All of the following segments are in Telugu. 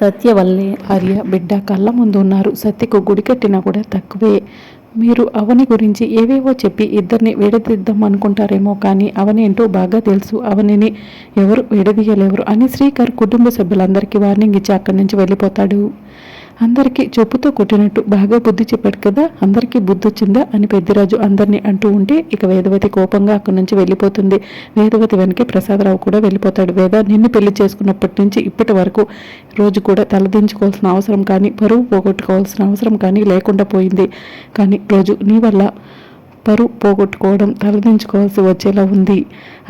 సత్య వల్లే ఆర్య బిడ్డ కళ్ళ ముందు ఉన్నారు. సత్యకు గుడి కట్టినా కూడా తక్కువే. మీరు అవని గురించి ఏవేవో చెప్పి ఇద్దరిని విడదీద్దాం అనుకుంటారేమో కానీ అవని ఏంటో బాగా తెలుసు. అవనిని ఎవరు విడదీయలేవరు అని శ్రీకర్ కుటుంబ సభ్యులందరికీ వార్నింగ్ ఇచ్చి అక్కడి నుంచి వెళ్ళిపోతాడు. అందరికీ చెప్పుతో కొట్టినట్టు బాగా బుద్ధి చెప్పాడు కదా అందరికీ బుద్ధి వచ్చిందా అని పెద్దిరాజు అందరినీ అంటూ ఉంటే ఇక వేదవతి కోపంగా అక్కడి నుంచి వెళ్ళిపోతుంది. వేదవతి వెనకే ప్రసాదరావు కూడా వెళ్ళిపోతాడు. వేద నిన్ను పెళ్ళి చేసుకున్నప్పటి నుంచి ఇప్పటి వరకు రోజు కూడా తలదించుకోవాల్సిన అవసరం కానీ పరువు పోగొట్టుకోవాల్సిన అవసరం కానీ లేకుండా పోయింది. కానీ రోజు నీ వల్ల పరువు పోగొట్టుకోవడం తలదించుకోవాల్సి వచ్చేలా ఉంది.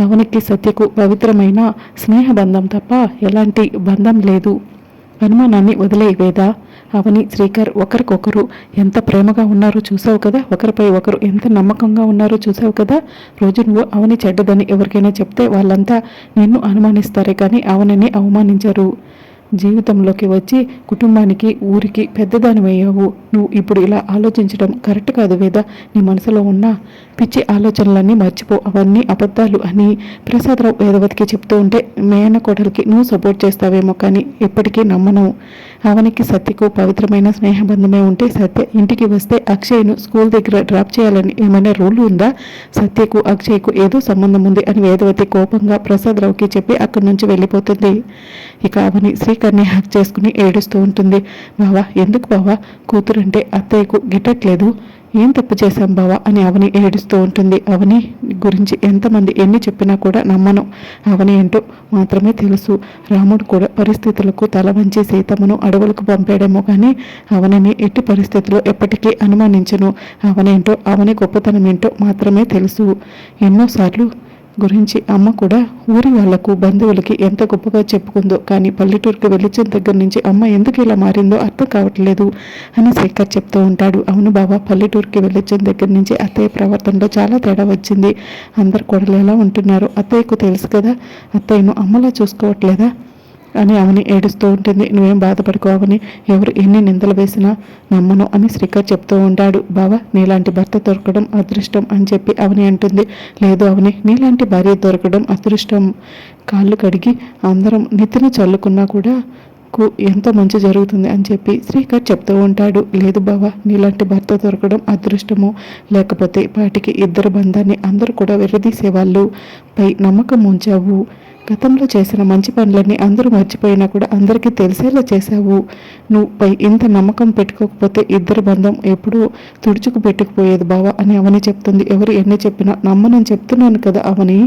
అవనికి సత్యకు పవిత్రమైన స్నేహబంధం తప్ప ఎలాంటి బంధం లేదు. అనుమానాన్ని వదిలే వేద. అవని శ్రీకర్ ఒకరికొకరు ఎంత ప్రేమగా ఉన్నారో చూసావు కదా? ఒకరిపై ఒకరు ఎంత నమ్మకంగా ఉన్నారో చూసావు కదా? రోజు నువ్వు అవని చెడ్డదని ఎవరికైనా చెప్తే వాళ్ళంతా నిన్ను అనుమానిస్తారే కానీ అవనిని అవమానించరు. జీవితంలోకి వచ్చి కుటుంబానికి ఊరికి పెద్దదానివయ్యావు. నువ్వు ఇప్పుడు ఇలా ఆలోచించడం కరెక్ట్ కాదు వేద. నీ మనసులో ఉన్న పిచ్చి ఆలోచనలన్నీ మర్చిపో. అవన్నీ అబద్ధాలు అని ప్రసాదరావు వేదవతికి చెప్తూ ఉంటే మేనకోటలకి నువ్వు సపోర్ట్ చేస్తావేమో కానీ ఎప్పటికీ నమ్మను అవనికి సత్యకు పవిత్రమైన స్నేహబంధమే ఉంటే సత్య ఇంటికి వస్తే అక్షయ్ను స్కూల్ దగ్గర డ్రాప్ చేయాలని ఏమైనా రూల్ ఉందా? సత్యకు అక్షయ్కు ఏదో సంబంధం ఉంది అని వేదవతి కోపంగా ప్రసాద్ రావుకి చెప్పి అక్కడి నుంచి వెళ్ళిపోతుంది. ఇక అవని శ్రీకర్ని హక్ చేసుకుని ఏడుస్తూ ఉంటుంది. బావా ఎందుకు బావా? కూతురంటే అత్తయ్యకు గిట్టట్లేదు. ఏం తప్పు చేశాం బావా అని అవని ఏడుస్తూ ఉంటుంది. అవని గురించి ఎంతమంది ఎన్ని చెప్పినా కూడా నమ్మను. అవని ఏంటో మాత్రమే తెలుసు. రాముడు కూడా పరిస్థితులకు తల వంచి సీతమ్మను అడవులకు పంపాడేమో కానీ అవనిని ఎట్టి పరిస్థితుల్లో ఎప్పటికీ అనుమానించను. అవనేంటో అవని గొప్పతనం ఏంటో మాత్రమే తెలుసు. ఎన్నోసార్లు గురించి అమ్మ కూడా ఊరి వాళ్ళకు బంధువులకి ఎంత గొప్పగా చెప్పుకుందో కానీ పల్లెటూరుకి వెళ్ళిన దగ్గర నుంచి అమ్మ ఎందుకు ఇలా మారిందో అర్థం కావట్లేదు అని శేఖర్ చెప్తూ ఉంటాడు. అవును బాబా పల్లెటూరుకి వెళ్ళిన దగ్గర నుంచి అత్తయ్య ప్రవర్తనలో చాలా తేడా వచ్చింది. అందరు కొడలు ఎలా ఉంటున్నారు. అత్తయ్యకు తెలుసు కదా అత్తయ్యను అమ్మలా చూసుకోవట్లేదా? అని అవని ఏడుస్తూ ఉంటుంది. నువ్వేం బాధపడుకోవని ఎవరు ఎన్ని నిందలు వేసినా నమ్మను అని శ్రీకర్ చెప్తూ ఉంటాడు. బావా నీలాంటి భర్త దొరకడం అదృష్టం అని చెప్పి అవని అంటుంది. లేదు అవని నీలాంటి భార్య దొరకడం అదృష్టం. కాళ్ళు కడిగి అందరం నెత్తిన చల్లుకున్నా కూడా కు ఎంతో మంచి జరుగుతుంది అని చెప్పి శ్రీకర్ చెప్తూ ఉంటాడు. లేదు బావా నీలాంటి భర్త దొరకడం అదృష్టము. లేకపోతే వాటికి ఇద్దరు బంధాన్ని అందరూ కూడా విరదీసేవాళ్ళు పై నమ్మకం ఉంచావు. గతంలో చేసిన మంచి పనులన్నీ అందరూ మర్చిపోయినా కూడా అందరికీ తెలిసేలా చేశావు. నువ్వు పై ఇంత నమ్మకం పెట్టుకోకపోతే ఇద్దరు బంధం ఎప్పుడూ తుడుచుకు పెట్టుకుపోయేది బావా అని అవని చెప్తుంది. ఎవరు ఎన్ని చెప్పినా నమ్మనని చెప్తున్నాను కదా అవని.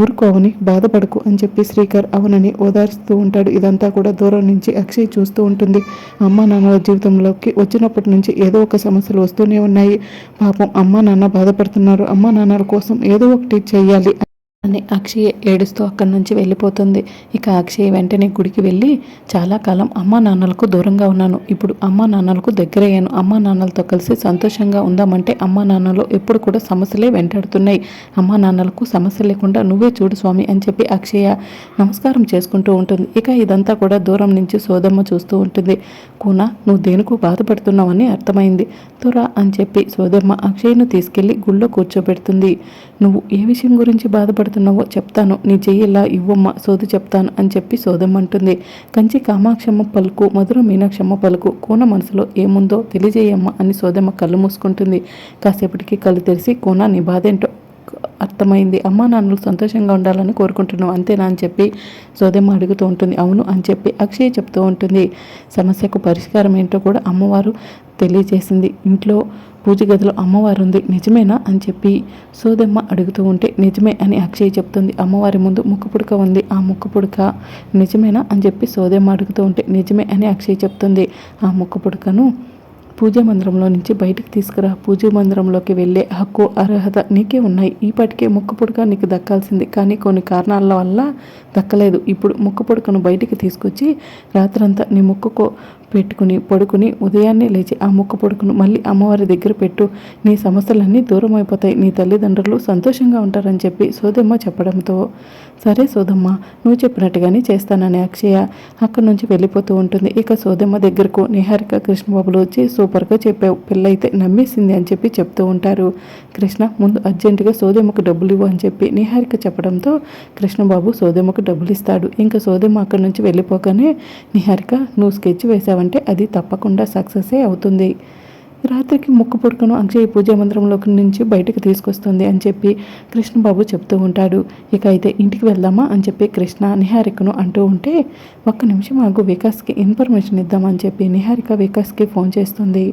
ఊరుకోవని బాధపడకు అని చెప్పి శ్రీకర్ అవనని ఓదార్స్తూ ఉంటాడు. ఇదంతా కూడా దూరం నుంచి అక్షయ్ చూస్తూ ఉంటుంది. అమ్మ నాన్నల జీవితంలోకి వచ్చినప్పటి నుంచి ఏదో ఒక సమస్యలు వస్తూనే ఉన్నాయి. పాపం అమ్మ నాన్న బాధపడుతున్నారు. అమ్మ నాన్నల కోసం ఏదో ఒకటి చేయాలి. అని అక్షయ్ ఏడుస్తూ అక్కడి నుంచి వెళ్ళిపోతుంది. ఇక అక్షయ్ వెంటనే గుడికి వెళ్ళి చాలా కాలం అమ్మా నాన్నలకు దూరంగా ఉన్నాను. ఇప్పుడు అమ్మా నాన్నలకు దగ్గరయ్యాను. అమ్మా నాన్నలతో కలిసి సంతోషంగా ఉందామంటే అమ్మా నాన్నలు ఎప్పుడు కూడా సమస్యలే వెంటాడుతున్నాయి. అమ్మా నాన్నలకు సమస్య లేకుండా నువ్వే చూడు స్వామి అని చెప్పి అక్షయ నమస్కారం చేసుకుంటూ ఉంటుంది. ఇక ఇదంతా కూడా దూరం నుంచి సోదమ్మ చూస్తూ ఉంటుంది. కూన నువ్వు దేనికో బాధపడుతున్నావని అర్థమైంది. తురా అని చెప్పి సోదమ్మ అక్షయ్ను తీసుకెళ్ళి గుళ్ళో కూర్చోబెడుతుంది. నువ్వు ఏ విషయం గురించి బాధపడుతున్నావో చెప్తాను. నీ చెయ్యిలా ఇవ్వమ్మ సోది చెప్తాను అని చెప్పి సోదమ్మంటుంది కంచి కామాక్షమ్మ పలుకు మధుర మీనాక్షమ్మ పలుకు కూన మనసులో ఏముందో తెలియజేయమ్మ అని సోదమ్మ కళ్ళు మూసుకుంటుంది. కాసేపటికి కళ్ళు తెరిచి కోన నీ బాధేంటో అర్థమైంది. అమ్మా నాన్నలు సంతోషంగా ఉండాలని కోరుకుంటున్నావు అంతేనా? అని చెప్పి సోదమ్మ అడుగుతూ ఉంటుంది. అవును అని చెప్పి అక్షయ్ చెప్తూ ఉంటుంది. సమస్యకు పరిష్కారం ఏంటో కూడా అమ్మవారు తెలియజేసింది. ఇంట్లో పూజ గదిలో అమ్మవారు ఉంది నిజమేనా? అని చెప్పి సోదమ్మ అడుగుతూ ఉంటే నిజమే అని అక్షయ్ చెప్తుంది. అమ్మవారి ముందు ముక్కుపుడక ఉంది. ఆ ముక్కుపుడక నిజమేనా? అని చెప్పి సోదమ్మ అడుగుతూ ఉంటే నిజమే అని అక్షయ్ చెప్తుంది. ఆ ముక్కుపుడకను పుడకను పూజా మందిరంలో నుంచి బయటికి తీసుకురా. పూజా మందిరంలోకి వెళ్ళే హక్కు అర్హత నీకే ఉన్నాయి. ఈపాటికే ముక్కు పుడక నీకు దక్కాల్సింది. కానీ కొన్ని కారణాల వల్ల దక్కలేదు. ఇప్పుడు ముక్కు పుడకను బయటికి తీసుకొచ్చి రాత్రంతా నీ ముక్కుకు పెట్టుకుని పడుకుని ఉదయాన్నే లేచి ఆ ముక్క పొడుకును మళ్ళీ అమ్మవారి దగ్గర పెట్టు. నీ సమస్యలన్నీ దూరం అయిపోతాయి నీ తల్లిదండ్రులు సంతోషంగా ఉంటారని చెప్పి సోదమ్మ చెప్పడంతో సరే సోదమ్మ నువ్వు చెప్పినట్టుగానే చేస్తానని అక్షయ అక్కడి నుంచి వెళ్ళిపోతూ ఉంటుంది. ఇక సోదమ్మ దగ్గరకు నిహారిక కృష్ణబాబులు వచ్చి సూపర్గా చెప్పావు. పిల్లయితే నమ్మేసింది అని చెప్పి చెప్తూ ఉంటారు. కృష్ణ ముందు అర్జెంటుగా సోదమ్మకు డబ్బులు ఇవ్వు అని చెప్పి నిహారిక చెప్పడంతో కృష్ణబాబు సోదమ్మకు డబ్బులు ఇస్తాడు. ఇంకా సోదమ్మ అక్కడి నుంచి వెళ్ళిపోగానే నిహారిక నువ్వు స్కెచ్ వేసావంటే అది తప్పకుండా సక్సెసే అవుతుంది. రాత్రికి ముక్కు పుడకను అక్షయ పూజా మందిరంలోకి నుంచి బయటకు తీసుకొస్తుంది అని చెప్పి కృష్ణబాబు చెప్తూ ఉంటాడు. ఇక అయితే ఇంటికి వెళ్దామా అని చెప్పి కృష్ణ నిహారికను అంటూ ఉంటే ఒక్క నిమిషం ఆగు వికాస్కి ఇన్ఫర్మేషన్ ఇద్దామని చెప్పి నిహారిక వికాస్కి ఫోన్ చేస్తుంది.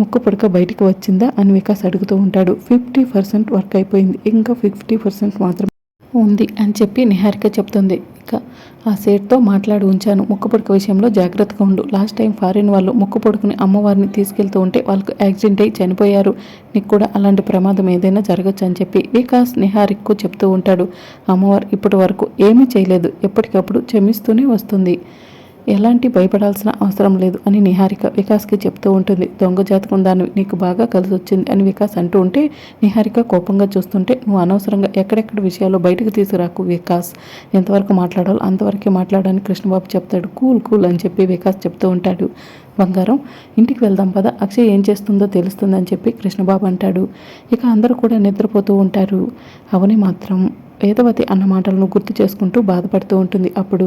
ముక్కు పుడక బయటికి వచ్చిందా అని వికాస్ అడుగుతూ ఉంటాడు. ఫిఫ్టీ పర్సెంట్ వర్క్ అయిపోయింది. ఇంకా ఫిఫ్టీ పర్సెంట్ మాత్రం ఉంది అని చెప్పి నిహారిక చెప్తుంది. ఇక ఆ సేట్తో మాట్లాడి ఉంచాను. ముక్కు పొడక విషయంలో జాగ్రత్తగా ఉండు. లాస్ట్ టైం ఫారిన్ వాళ్ళు ముక్కు పొడుకుని అమ్మవారిని తీసుకెళ్తూ ఉంటే వాళ్ళకు యాక్సిడెంట్ అయి చనిపోయారు. నీకు కూడా అలాంటి ప్రమాదం ఏదైనా జరగచ్చు అని చెప్పి వికాస్ నిహారిక్కు చెప్తూ ఉంటాడు. అమ్మవారు ఇప్పటి వరకు ఏమీ చేయలేదు. ఎప్పటికప్పుడు క్షమిస్తూనే వస్తుంది. ఎలాంటి భయపడాల్సిన అవసరం లేదు అని నిహారిక వికాస్కి చెప్తూ ఉంటుంది. దొంగ జాతకం దాన్ని నీకు బాగా కలిసి వచ్చింది అని వికాస్ అంటూ ఉంటే నిహారిక కోపంగా చూస్తుంటే నువ్వు అనవసరంగా ఎక్కడెక్కడ విషయాలు బయటకు తీసుకురాకు వికాస్. ఎంతవరకు మాట్లాడాలో అంతవరకే మాట్లాడని కృష్ణబాబు చెప్తాడు. కూల్ కూల్ అని చెప్పి వికాస్ చెప్తూ ఉంటాడు. బంగారం ఇంటికి వెళ్దాం పద. అక్షయ్ ఏం చేస్తుందో తెలుస్తుందని చెప్పి కృష్ణబాబు అంటాడు. ఇక అందరూ కూడా నిద్రపోతూ ఉంటారు. అవని మాత్రం వేదవతి అన్న మాటలను గుర్తు చేసుకుంటూ బాధపడుతూ ఉంటుంది. అప్పుడు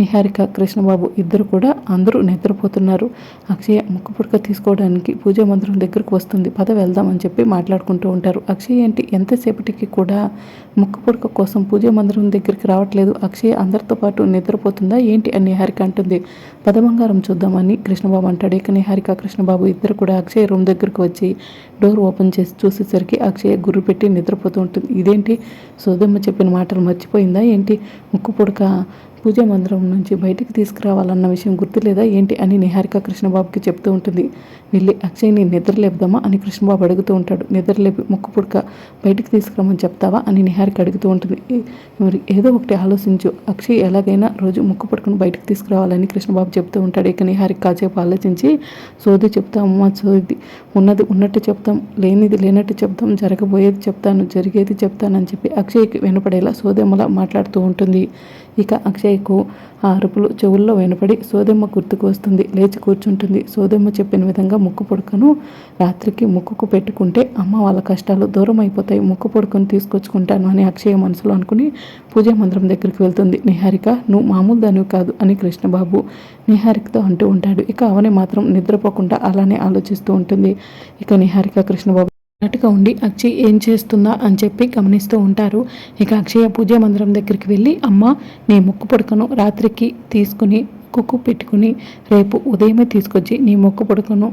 నిహారిక కృష్ణబాబు ఇద్దరు కూడా అందరూ నిద్రపోతున్నారు. అక్షయ ముక్కు పుడక తీసుకోవడానికి పూజా మందిరం దగ్గరకు వస్తుంది. పద వెళ్దామని చెప్పి మాట్లాడుకుంటూ ఉంటారు. అక్షయ్ ఏంటి? ఎంతసేపటికి కూడా ముక్కు పుడక కోసం పూజా మందిరం దగ్గరికి రావట్లేదు. అక్షయ్ అందరితో పాటు నిద్రపోతుందా? ఏంటి అని నిహారిక అంటుంది. పదబంగారం చూద్దామని కృష్ణబాబు అంటాడు. ఇక నిహారిక కృష్ణబాబు ఇద్దరు కూడా అక్షయ్ రూమ్ దగ్గరకు వచ్చి డోర్ ఓపెన్ చేసి చూసేసరికి అక్షయ గురు పెట్టి నిద్రపోతూ ఉంటుంది. ఇదేంటి? సోదమ్మ చెప్పిన మాటలు మర్చిపోయిందా? ఏంటి ముక్కు పుడక పూజా మందిరం నుంచి బయటికి తీసుకురావాలన్న విషయం గుర్తులేదా ఏంటి అని నిహారిక కృష్ణబాబుకి చెప్తూ ఉంటుంది. వెళ్ళి అక్షయ్ని నిద్ర లేపుదామా అని కృష్ణబాబు అడుగుతూ ఉంటాడు. నిద్ర లేపి ముక్కు పుడక బయటికి తీసుకురామని చెప్తావా? అని నిహారిక అడుగుతూ ఉంటుంది. మరి ఏదో ఒకటి ఆలోచించు. అక్షయ్ ఎలాగైనా రోజు ముక్కు పుడకను బయటికి తీసుకురావాలని కృష్ణబాబు చెప్తూ ఉంటాడు. ఇక నిహారిక కాసేపు ఆలోచించి సోది చెప్తామమ్మా సోది. ఉన్నది ఉన్నట్టు చెప్తాం లేనిది లేనట్టు చెప్తాం జరగబోయేది చెప్తాను జరిగేది చెప్తానని చెప్పి అక్షయ్కి వినపడేలా సోదమ్మలా మాట్లాడుతూ ఉంటుంది. ఇక అక్షయ్ అక్షయ్కు ఆ అరుపులు చెవుల్లో వినపడి సోదమ్మ గుర్తుకు వస్తుంది. లేచి కూర్చుంటుంది. సోదెమ్మ చెప్పిన విధంగా ముక్కు పొడకను రాత్రికి ముక్కుకు పెట్టుకుంటే అమ్మ వాళ్ళ కష్టాలు దూరం అయిపోతాయి ముక్కు పొడకను తీసుకొచ్చుకుంటాను అని అక్షయ మనసులో అనుకుని పూజా మందిరం దగ్గరికి వెళ్తుంది. నిహారిక నువ్వు మామూలు దానివి కాదు అని కృష్ణబాబు నిహారికతో అంటూ ఉంటాడు. ఇక అవని మాత్రం నిద్రపోకుండా అలానే ఆలోచిస్తూ ఉంటుంది. ఇక నిహారిక కృష్ణబాబు అన్నట్టుగా ఉండి అక్షయ్ ఏం చేస్తుందా అని చెప్పి గమనిస్తూ ఉంటారు. ఇక అక్షయ పూజా మందిరం దగ్గరికి వెళ్ళి అమ్మ నీ ముక్కు పొడకను రాత్రికి తీసుకుని కుక్కు పెట్టుకుని రేపు ఉదయమే తీసుకొచ్చి నీ ముక్కు పొడకను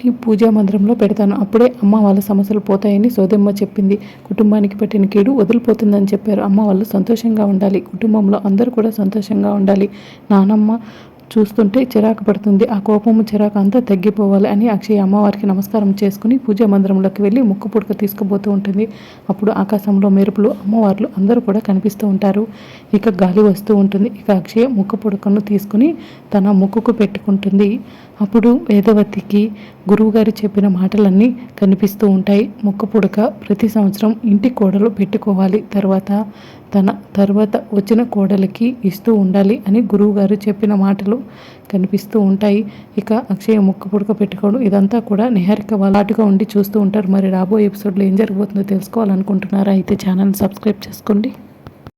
నీ పూజా మందిరంలో పెడతాను. అప్పుడే అమ్మ వాళ్ళ సమస్యలు పోతాయని సోదమ్మ చెప్పింది. కుటుంబానికి పెట్టిన కీడు వదిలిపోతుందని చెప్పారు. అమ్మ వాళ్ళు సంతోషంగా ఉండాలి. కుటుంబంలో అందరూ కూడా సంతోషంగా ఉండాలి. నానమ్మ చూస్తుంటే చిరాకు పడుతుంది. ఆ కోపము చిరాకు అంతా తగ్గిపోవాలి అని అక్షయ అమ్మవారికి నమస్కారం చేసుకుని పూజా మందిరంలోకి వెళ్ళి ముక్కు పుడక తీసుకుపోతూ ఉంటుంది. అప్పుడు ఆకాశంలో మెరుపులు అమ్మవార్లు అందరూ కూడా కనిపిస్తూ ఉంటారు. ఇక గాలి వస్తూ ఉంటుంది. ఇక అక్షయ ముక్కు పుడకను తీసుకుని తన ముక్కుకు పెట్టుకుంటుంది. అప్పుడు వేదవతికి గురువుగారు చెప్పిన మాటలన్నీ కనిపిస్తూ ఉంటాయి. ముక్కు పుడక ప్రతి సంవత్సరం ఇంటి కోడలు పెట్టుకోవాలి. తర్వాత తన తర్వాత వచ్చిన కోడలికి ఇస్తూ ఉండాలి అని గురువుగారు చెప్పిన మాటలు కనిపిస్తూ ఉంటాయి. ఇక అక్షయ ముక్కు పుడక పెట్టుకోవడం ఇదంతా కూడా నిహారిక వాళ్ళాటుగా ఉండి చూస్తూ ఉంటారు. మరి రాబోయే ఎపిసోడ్లో ఏం జరగబోతుందో తెలుసుకోవాలనుకుంటున్నారా? అయితే ఛానల్ సబ్స్క్రైబ్ చేసుకోండి.